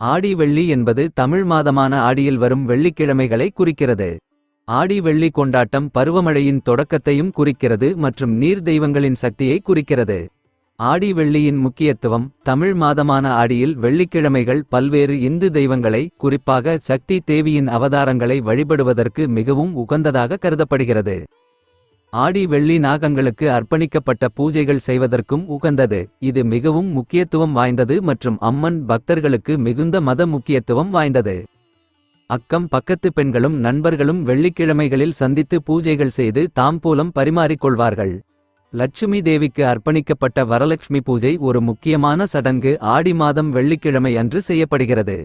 ஆடி வெள்ளி என்பது தமிழ் மாதமான ஆடியில் வரும் வெள்ளிக்கிழமைகளை குறிக்கிறது. ஆடி வெள்ளி கொண்டாட்டம் பருவமழையின் தொடக்கத்தையும் குறிக்கிறது மற்றும் நீர் தெய்வங்களின் சக்தியை குறிக்கிறது. ஆடி வெள்ளியின் முக்கியத்துவம் தமிழ் மாதமான ஆடியில் வெள்ளிக்கிழமைகள் பல்வேறு இந்து தெய்வங்களை குறிப்பாக சக்தி தேவியின் அவதாரங்களை வழிபடுவதற்கு மிகவும் உகந்ததாக கருதப்படுகிறது. ஆடி வெள்ளி நாகங்களுக்கு அர்ப்பணிக்கப்பட்ட பூஜைகள் செய்வதற்கும் உகந்தது. இது மிகவும் முக்கியத்துவம் வாய்ந்தது மற்றும் அம்மன் பக்தர்களுக்கு மிகுந்த மத முக்கியத்துவம் வாய்ந்தது. அக்கம் பக்கத்து பெண்களும் நண்பர்களும் வெள்ளிக்கிழமைகளில் சந்தித்து பூஜைகள் செய்து தாம்பூலம் பரிமாறிக்கொள்வார்கள். லட்சுமி தேவிக்கு அர்ப்பணிக்கப்பட்ட வரலட்சுமி பூஜை ஒரு முக்கியமான சடங்கு ஆடி மாதம் வெள்ளிக்கிழமை அன்று செய்யப்படுகிறது.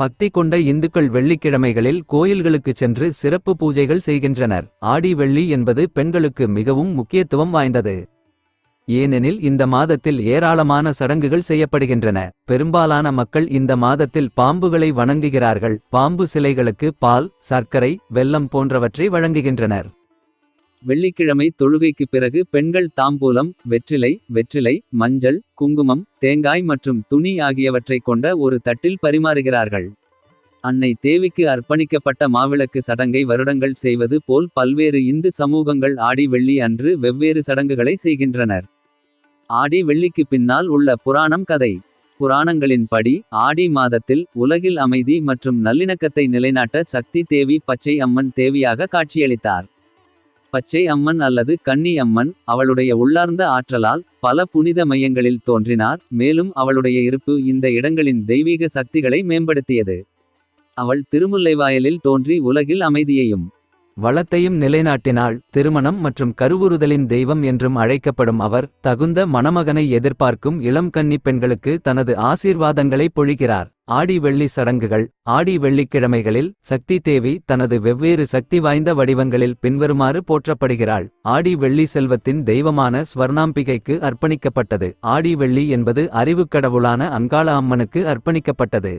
பக்தி கொண்ட இந்துக்கள் வெள்ளிக்கிழமைகளில் கோயில்களுக்குச் சென்று சிறப்பு பூஜைகள் செய்கின்றனர். ஆடி வெள்ளி என்பது பெண்களுக்கு மிகவும் முக்கியத்துவம் வாய்ந்தது. ஏனெனில் இந்த மாதத்தில் ஏராளமான சடங்குகள் செய்யப்படுகின்றன. பெரும்பாலான மக்கள் இந்த மாதத்தில் பாம்புகளை வணங்குகிறார்கள். பாம்பு சிலைகளுக்கு பால் சர்க்கரை வெல்லம் போன்றவற்றை வழங்குகின்றனர். வெள்ளிக்கிழமை தொழுகைக்கு பிறகு பெண்கள் தாம்பூலம் வெற்றிலை வெற்றிலை மஞ்சள் குங்குமம் தேங்காய் மற்றும் துணி ஆகியவற்றைக் கொண்ட ஒரு தட்டில் பரிமாறுகிறார்கள். அன்னை தேவிக்கு அர்ப்பணிக்கப்பட்ட மாவிளக்கு சடங்கை வருடங்கள் செய்வது போல் பல்வேறு இந்து சமூகங்கள் ஆடி வெள்ளி அன்று வெவ்வேறு சடங்குகளை செய்கின்றனர். ஆடி வெள்ளிக்கு பின்னால் உள்ள புராணம் கதை. புராணங்களின் படி ஆடி மாதத்தில் உலகில் அமைதி மற்றும் நல்லிணக்கத்தை நிலைநாட்ட சக்தி தேவி பச்சை அம்மன் தேவியாக காட்சியளித்தார். பச்சை அம்மன் அல்லது கன்னி அம்மன் அவளுடைய உள்ளார்ந்த ஆற்றலால் பல புனித மையங்களில் தோன்றினார் மேலும் அவளுடைய இருப்பு இந்த இடங்களின் தெய்வீக சக்திகளை மேம்படுத்தியது. அவள் திருமுல்லைவாயலில் தோன்றி உலகில் அமைதியையும் வளத்தையும் நிலைநாட்டினாள் திருமணம் மற்றும் கருவுறுதலின் தெய்வம் என்றும் அழைக்கப்படும் அவர் தகுந்த மணமகனை எதிர்பார்க்கும் இளம் கன்னி பெண்களுக்கு தனது ஆசீர்வாதங்களை பொழிகிறார். ஆடி வெள்ளி சடங்குகள் ஆடி வெள்ளிக்கிழமைகளில் சக்தி தேவி தனது வெவ்வேறு சக்தி வாய்ந்த வடிவங்களில் பின்வருமாறு போற்றப்படுகிறாள். ஆடி வெள்ளி செல்வத்தின் தெய்வமான ஸ்வர்ணாம்பிகைக்கு அர்ப்பணிக்கப்பட்டது. ஆடி வெள்ளி என்பது அறிவுக்கடவுளான அங்காள அம்மனுக்கு அர்ப்பணிக்கப்பட்டது.